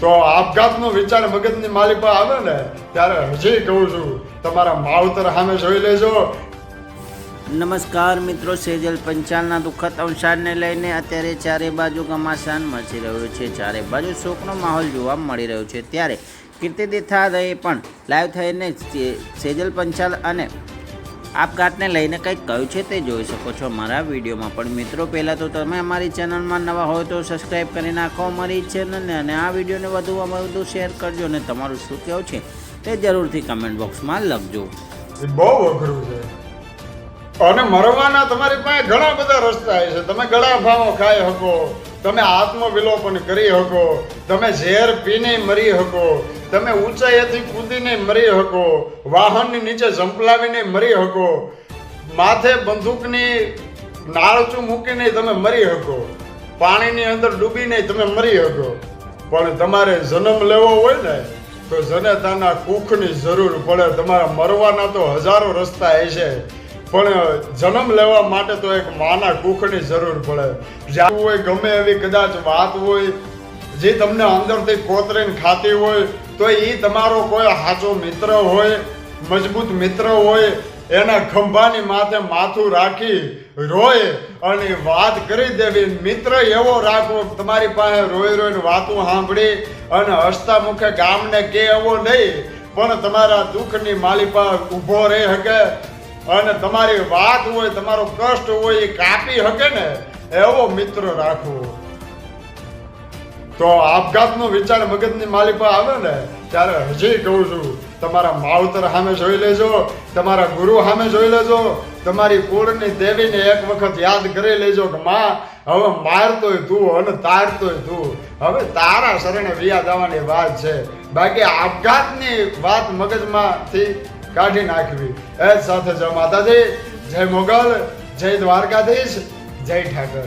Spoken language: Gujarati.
તો આપઘાતનો વિચાર મગજની માલી પર આવે ને, ત્યારે હજી કહું છું, તમારા માવતર સામે જોઈ લેજો. નમસ્કાર મિત્રો, સેજલ પંચાલના દુઃખદ અવસાનને લઈને અત્યારે ચારે બાજુ ઘમાસાન મચી રહ્યો છે. ચારે બાજુ શોકનો માહોલ જોવા મળી રહ્યો છે. ત્યારે કીર્તિ દેથાએ પણ લાઈવ થઈને સેજલ પંચાલ અને આપઘાતને લઈને કંઈક કહ્યું છે તે જોઈ શકો છો મારા વિડીયોમાં. પણ મિત્રો, પહેલાં તો તમે અમારી ચેનલમાં નવા હોય તો સબસ્ક્રાઈબ કરી નાખો અમારી ચેનલને અને આ વિડીયોને વધુમાં વધુ શેર કરજો અને તમારું શું કહેવું છે તે જરૂરથી કમેન્ટ બોક્સમાં લખજો. બહુ અઘરું છે. અને મરવાના તમારી પાસે ઘણા બધા રસ્તા છે. તમે ગળા ભાવો ખાઈ શકો. તમે આત્મવિલોપન કરી શકો, તમે ઝેર પીને મરી શકો, તમે ઊંચાઈએથી કૂદીને મરી શકો, વાહનની નીચે ઝંપલાવીને મરી શકો, માથે બંદૂકની નાળચું મૂકીને તમે મરી શકો, પાણીની અંદર ડૂબીને તમે મરી શકો. પણ તમારે જન્મ લેવો હોય ને, તો જનેતાના કુખની જરૂર પડે, તમારા મરવાના તો હજારો રસ્તા એ છે પણ જન્મ લેવા માટે તો એક માના કુખની જરૂર પડે. જ્યાં હોય, ગમે એવી કદાચ વાત હોય, જે તમને અંદરથી કોતરીને ખાતી હોય, તો એ તમારો કોઈ સાચો મિત્ર હોય, મજબૂત મિત્ર હોય, એના ખંભાની માથે માથું રાખી રોય અને વાત કરી દેવી. મિત્ર એવો રાખવો, તમારી પાસે રોઈ રોઈને વાતું સાંભળી અને હસતા મુખે ગામને કે એવો નહીં, પણ તમારા દુઃખની માલી પર ઊભો રહી શકે અને તમારી વાત હોય, તમારો કષ્ટ હોય, એ કાપી શકે ને, એવો મિત્ર રાખવો તો આપઘાતનો વિચાર મગજની માલી પર આવે ને, ત્યારે હજી કહું છું, તમારા માવતર સામે જોઈ લેજો, તમારા ગુરુ સામે જોઈ લેજો, તમારી કુળની દેવીને એક વખત યાદ કરી લેજો કે માં, હવે મારતોય તું અને તારતોય તું. હવે તારા શરણે વિયા જવાની વાત છે. બાકી આપઘાતની વાત મગજમાંથી કાઢી નાખવી. એ સાથે જય માતાજી જય મોગલ જય દ્વારકાધીશ જય ઠાકર.